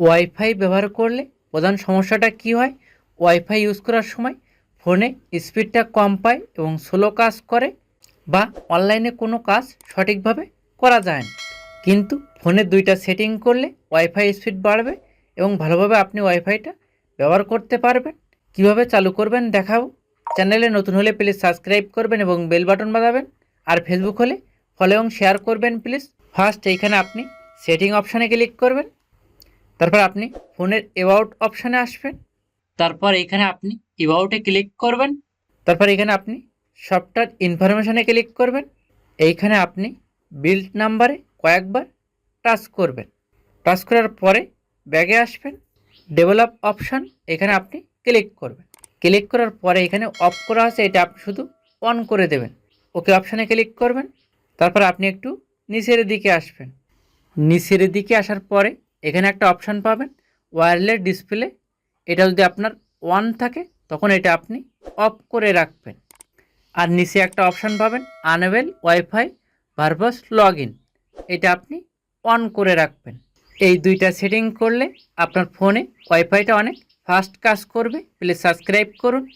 Wifi ব্যবহার করলে প্রধান সমস্যাটা কী হয়? ওয়াইফাই ইউজ করার সময় ফোনে স্পিডটা কম পায় এবং স্লো কাজ করে বা অনলাইনে কোনো কাজ সঠিকভাবে করা যায় না। কিন্তু ফোনে দুইটা সেটিং করলে ওয়াইফাই স্পিড বাড়বে এবং ভালোভাবে আপনি ওয়াইফাইটা ব্যবহার করতে পারবেন। কীভাবে চালু করবেন দেখাবো। চ্যানেলে নতুন হলে প্লিজ সাবস্ক্রাইব করবেন এবং বেল বাটন বাজাবেন। আর ফেসবুক হলে ফলো এবং শেয়ার করবেন প্লিজ ফার্স্ট এইখানে আপনি সেটিং অপশানে ক্লিক করবেন। তারপর আপনি ফোনের অ্যাবাউট অপশানে আসবেন। তারপর এখানে আপনি অ্যাবাউটে ক্লিক করবেন। তারপর এখানে আপনি সফটওয়্যার ইনফরমেশনে ক্লিক করবেন। এইখানে আপনি বিল্ড নাম্বারে কয়েকবার টাচ করবেন। টাচ করার পরে ব্যাগে আসবেন। ডেভেলপ অপশান এখানে আপনি ক্লিক করবেন। ক্লিক করার পরে এখানে অফ করা আছে এটা আপনি শুধু অন করে দেবেন। ওকে অপশানে ক্লিক করবেন। তারপর আপনি একটু নিচের দিকে আসবেন। নিচের দিকে আসার পরে এখানে একটা অপশান পাবেন ওয়্যারলেস ডিসপ্লে এটা যদি আপনার ওয়ান থাকে, তখন এটা আপনি অফ করে রাখবেন। আর নিচে একটা অপশান পাবেন enable wifi verbose log in এটা আপনি অন করে রাখবেন। এই দুইটা সেটিং করলে আপনার ফোনে ওয়াইফাইটা অনেক ফাস্ট কাজ করবে প্লিজ সাবস্ক্রাইব করুন।